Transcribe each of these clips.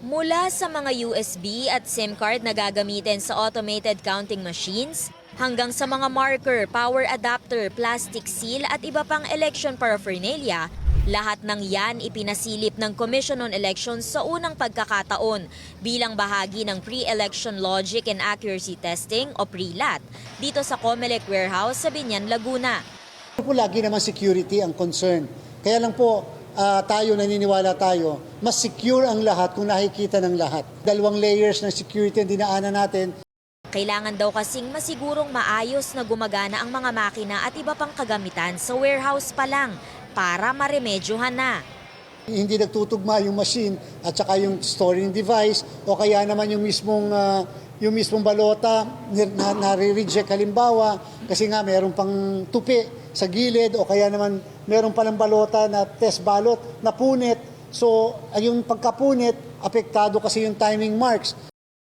Mula sa mga USB at SIM card na gagamitin sa automated counting machines, hanggang sa mga marker, power adapter, plastic seal at iba pang election paraphernalia, lahat ng yan ipinasilip ng Commission on Elections sa unang pagkakataon bilang bahagi ng Pre-Election Logic and Accuracy Testing o PRELAT dito sa Comelec Warehouse sa Binyan, Laguna. Po lagi naman security ang concern. Kaya lang po ah, tayo naniniwala tayo, mas secure ang lahat kung nakikita ng lahat. Dalawang layers ng security ang dinaanan natin. Kailangan daw kasing masigurong maayos na gumagana ang mga makina at iba pang kagamitan sa warehouse pa lang para maremedyohan na. Hindi nagtutugma yung machine at saka yung storing device o kaya naman yung mismong ah, yung mismong balota ni- na, nare-reject halimbawa kasi nga meron pang tupi sa gilid o kaya naman meron palang balota na test ballot na punit. So, yung pagkapunit, apektado kasi yung timing marks.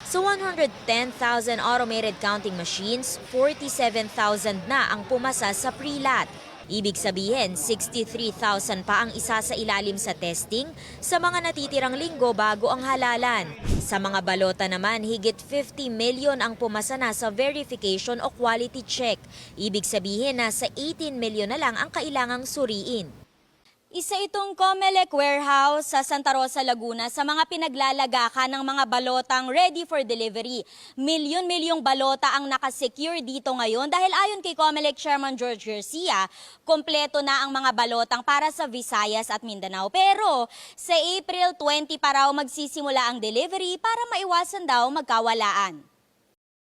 Sa 110,000 automated counting machines, 47,000 na ang pumasa sa pre-lat. Ibig sabihin, 63,000 pa ang isa sa ilalim sa testing sa mga natitirang linggo bago ang halalan. Sa mga balota naman, higit 50 million ang pumasa na sa verification o quality check. Ibig sabihin na sa 18 million na lang ang kailangang suriin. Isa itong Comelec warehouse sa Santa Rosa, Laguna sa mga pinaglalagakan ng mga balotang ready for delivery. Milyon-milyong balota ang nakasecure dito ngayon dahil ayon kay Comelec Chairman George Garcia, kompleto na ang mga balotang para sa Visayas at Mindanao. Pero sa April 20 pa raw magsisimula ang delivery para maiwasan daw magkawalaan.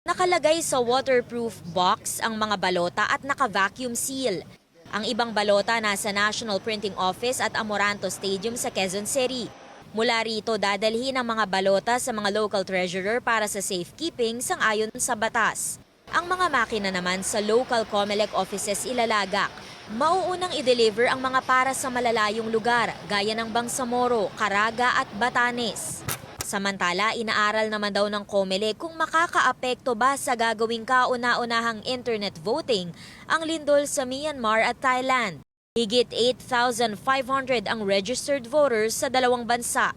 Nakalagay sa waterproof box ang mga balota at naka-vacuum seal. Ang ibang balota nasa National Printing Office at Amoranto Stadium sa Quezon City. Mula rito, dadalhin ang mga balota sa mga local treasurer para sa safekeeping sang ayon sa batas. Ang mga makina naman sa local COMELEC offices ilalagak. Mauunang i-deliver ang mga para sa malalayong lugar gaya ng Bangsamoro, Caraga at Batanes. Samantala, inaaral naman daw ng COMELEC kung makakaapekto ba sa gagawing kauna-unahang internet voting ang lindol sa Myanmar at Thailand. Higit 8,500 ang registered voters sa dalawang bansa.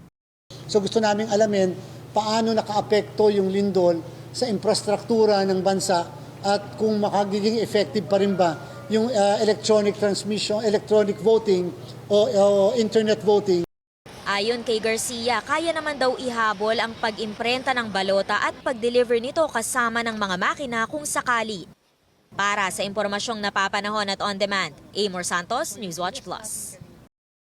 So gusto namin alamin paano nakaapekto yung lindol sa infrastruktura ng bansa at kung makagiging effective pa rin ba yung uh, electronic transmission, electronic voting o, o internet voting. Ayon kay Garcia, kaya naman daw ihabol ang pag-imprenta ng balota at pag-deliver nito kasama ng mga makina kung sakali. Para sa impormasyong napapanahon at on demand, Amor Santos, Newswatch Plus.